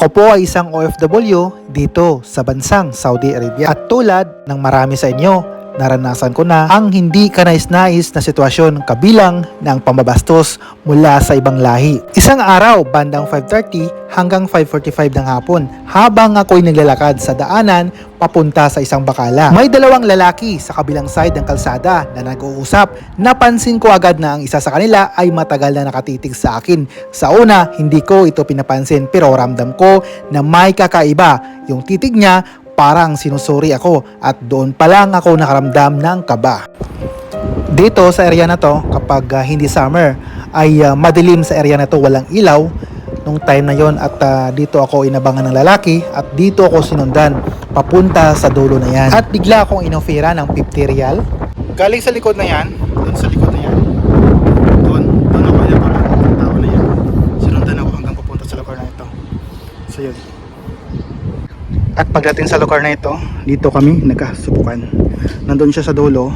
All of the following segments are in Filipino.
Ako po ay isang OFW dito sa bansang Saudi Arabia. At tulad ng marami sa inyo, naranasan ko na ang hindi kanais-nais na sitwasyon kabilang ng pambabastos mula sa ibang lahi. Isang araw, bandang 5.30 hanggang 5.45 ng hapon, habang ako'y naglalakad sa daanan papunta sa isang bakala. May dalawang lalaki sa kabilang side ng kalsada na nag-uusap. Napansin ko agad na ang isa sa kanila ay matagal na nakatitig sa akin. Sa una, hindi ko ito pinapansin pero ramdam ko na may kakaiba. Yung titig niya parang sinusuri ako at doon pa lang ako nakaramdam ng kaba. Dito sa area na to, kapag ah, hindi summer, ay ah, madilim sa area na to, walang ilaw nung time na yon at ah, dito ako inabangan ng lalaki at dito ako sinundan papunta sa dulo na yan. At bigla akong inofera ng 50 real. Galing sa likod na yan, doon sa likod na yan. Doon, doon ako inabangan ng tao na yan. Sinundan ako hanggang papunta sa lugar na ito. So yun. At pagdating sa lugar na ito, dito kami nagkasubukan. Nandun siya sa dulo,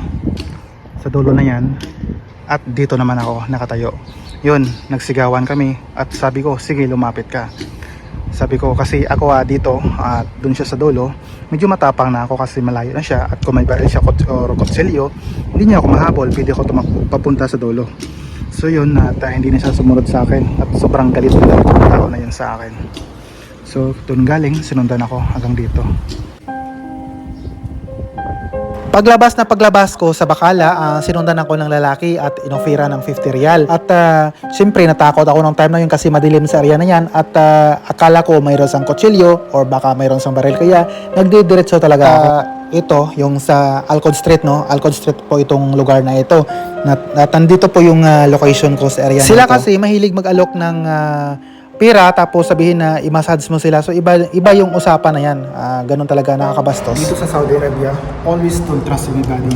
sa dulo na yan. At dito naman ako nakatayo. Yun, nagsigawan kami at sabi ko, sige lumapit ka. Sabi ko kasi ako ah, dito at dun siya sa dulo, medyo matapang na ako kasi malayo na siya at kung may baril siya kot- or kutsilyo, hindi niya ako mahabol, pwede tumak- papunta sa dulo. So yun, at ah, hindi na siya sumunod sa akin at sobrang galit na tao na yun sa akin. So, doon galing, sinundan ako hanggang dito. Paglabas na paglabas ko sa Bakala, ah, sinundan ako ng lalaki at inofera ng 50 real. At ah, siyempre natakot ako ng time na yun kasi madilim sa area na yan at ah, akala ko mayroon sang kutsilyo or baka mayroon sang baril kaya nagdidiretso talaga ako. ito, yung sa Alcod Street, no? Alcod Street po itong lugar na ito. Nat, at nandito po yung ah, location ko sa area Sila kasi mahilig mag-alok ng ah, pera tapos sabihin na i-massage mo sila. So iba iba yung usapan na yan. Ah, ganun talaga nakakabastos. Dito sa Saudi Arabia, always don't trust anybody.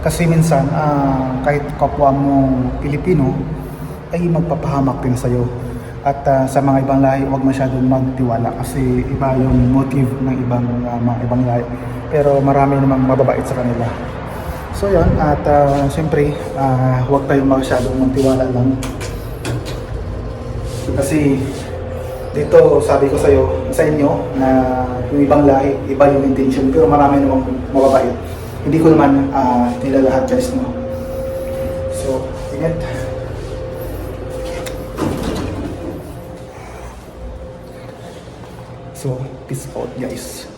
Kasi minsan ah, kahit kapwa mo Pilipino ay magpapahamak din sa'yo. At ah, sa mga ibang lahi, huwag masyadong magtiwala kasi iba yung motive ng ibang ah, mga ibang lahi. Pero marami namang mababait sa kanila. So yun, at ah, siyempre, ah, huwag tayong masyadong magtiwala lang kasi dito sabi ko sa iyo, sa inyo na yung ibang lahi, iba yung intention pero marami namang mababait. Hindi ko naman uh, nila lahat guys no. So, ingat. So, peace out guys.